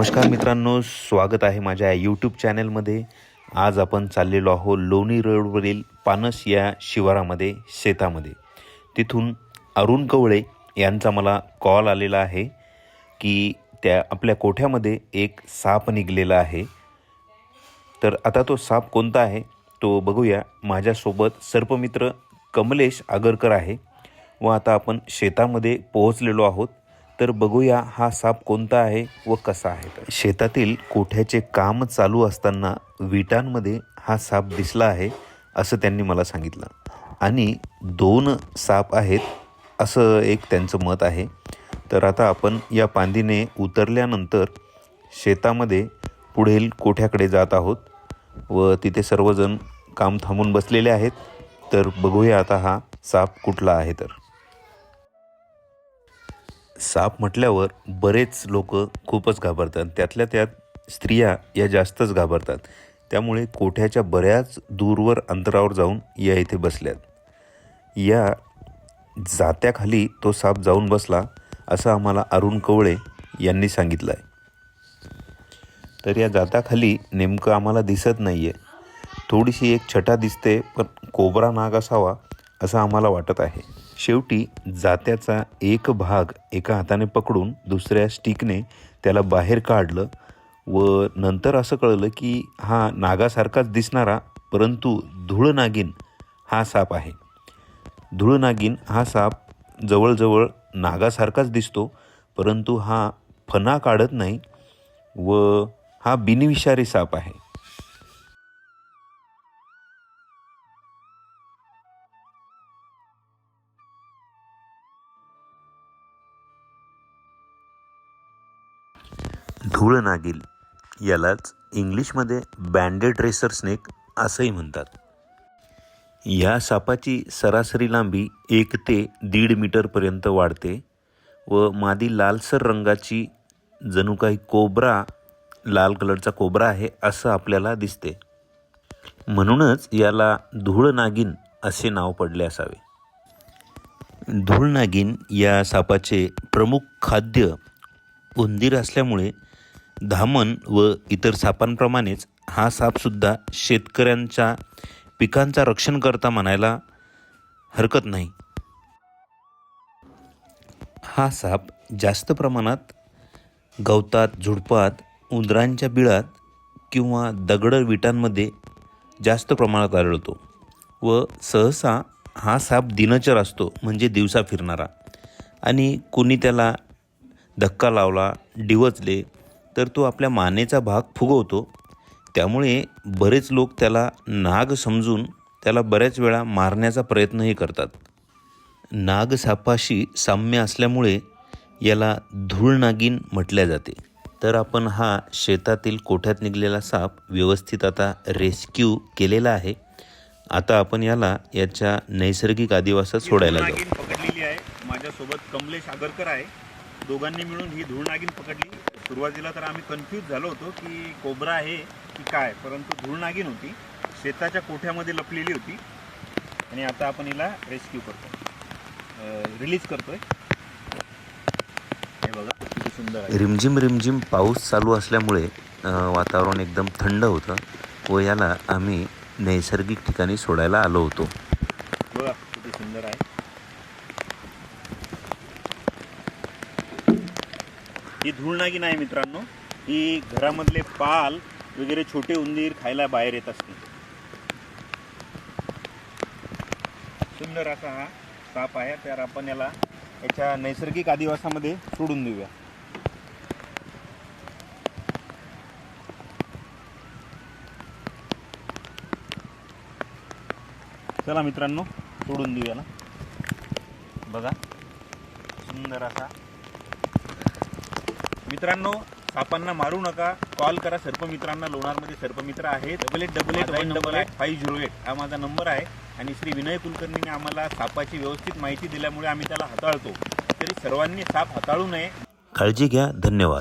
नमस्कार मित्रांनो स्वागत आहे माझ्या यूट्यूब चॅनलमध्ये आज आपण चाललेलो आहोत लोणी रोडवरील पानस या शिवारामध्ये शेतामध्ये. तिथून अरुण कवळे यांचा मला कॉल आलेला आहे की त्या आपल्या कोठ्यामध्ये एक साप निघलेला आहे. तर आता तो साप कोणता आहे तो बघूया. माझ्यासोबत सर्पमित्र कमलेश आगरकर आहे. व आता आपण शेतामध्ये पोहोचलेलो आहोत. तर बघूया हा साप कोणता आहे व कसा आहे. शेतातील कोठ्याचे काम चालू असताना विटांमध्ये हा साप दिसला आहे असं त्यांनी मला सांगितलं. आणि दोन साप आहेत असं एक त्यांचं मत आहे. तर आता आपण या पांदीने उतरल्यानंतर शेतामध्ये पुढील कोठ्याकडे जात आहोत व तिथे सर्वजण काम थांबून बसलेले आहेत. तर बघूया आता हा साप कुठला आहे तर. साप म्हटल्यावर बरेच लोक खूपच घाबरतात. त्यातल्या त्यात स्त्रिया या जास्तच घाबरतात. त्यामुळे कोठ्याच्या बऱ्याच दूरवर अंतरावर जाऊन या इथे बसल्यात. या जात्याखाली तो साप जाऊन बसला असं आम्हाला अरुण कवळे यांनी सांगितलं आहे तर या जाताखाली नेमकं आम्हाला दिसत नाही आहे थोडीशी एक छटा दिसते पण कोबरा नाग असावा असं आम्हाला वाटत आहे. शेवटी जात्याचा एक भाग एका हाताने पकडून दुसऱ्या स्टिकने त्याला बाहेर काढलं व नंतर असं कळलं की हा नागासारखाच दिसणारा परंतु धूळ नागिन हा साप आहे. धूळ नागिन हा साप जवळजवळ नागासारखाच दिसतो परंतु हा फणा काढत नाही व हा बिनविषारी साप आहे. धूळ नागिल. यालाच इंग्लिशमध्ये बँडेड रेसर स्नेक असंही म्हणतात. या सापाची सरासरी लांबी एक ते दीड मीटरपर्यंत वाढते व मादी लालसर रंगाची जणू काही कोबरा लाल कलरचा कोबरा आहे असं आपल्याला दिसते. म्हणूनच याला धूळ नागिन असे नाव पडले असावे. धूळ नागिन या सापाचे प्रमुख खाद्य उंदीर असल्यामुळे धामण व इतर सापांप्रमाणेच हा सापसुद्धा शेतकऱ्यांच्या पिकांचा रक्षण करता म्हणायला हरकत नाही. हा साप जास्त प्रमाणात गवतात झुडपात उंदरांच्या बिळात किंवा दगड विटांमध्ये जास्त प्रमाणात आढळतो व सहसा हा साप दिनचर असतो म्हणजे दिवसा फिरणारा. आणि कोणी त्याला धक्का लावला डिवचले तर तो आपल्या मानेचा भाग फुगवतो. त्यामुळे बरेच लोक त्याला नाग समजून त्याला बऱ्याच वेळा मारण्याचा प्रयत्नही करतात. नाग सापाशी साम्य असल्यामुळे याला धूळ नागिन म्हटल्या जाते. तर आपण हा शेतातील कोठ्यात निघलेला साप व्यवस्थित आता रेस्क्यू केलेला आहे. आता आपण याला याच्या नैसर्गिक आदिवासात सोडायला जाऊ. पकडलेली आहे. माझ्यासोबत कमलेश आगरकर आहे. दोघांनी मिळून ही धूळ नागिन पकडली. सुरुवातीला तर आम्ही कन्फ्यूज झालो होतो की कोबरा आहे की काय परंतु धूळ नागिन होती. शेताच्या कोठ्यामध्ये लपलेली होती. आणि आता आपण हिला रेस्क्यू करतोय. रिलीज करतोय. हे बघा किती सुंदर आहे. रिमझिम रिमझिम पाऊस चालू असल्यामुळे वातावरण एकदम थंड होतं व याला आम्ही नैसर्गिक ठिकाणी सोडायला आलो होतो. बघा किती सुंदर आहे. ही धूळ नाही आहे मित्रांनो? ही घरामधले पाल वगैरे छोटे उंदीर खायला बाहेर येत असते सुंदर असा हा साप आहे तर आपण याला याच्या नैसर्गिक आदिवासामध्ये सोडून देऊया. चला मित्रांनो सोडून देऊ याला बघा सुंदर असा मित्रांनो सापांना मारू नका. कॉल करा सर्पमित्रांना लोणारमध्ये सर्पमित्र आहे. Double eight double eight one double eight five zero eight हा माझा नंबर आहे. आणि श्री विनय कुलकर्णीने आम्हाला सापाची व्यवस्थित माहिती दिल्यामुळे आम्ही त्याला हाताळतो. तरी सर्वांनी साप हाताळू नये. काळजी घ्या. धन्यवाद.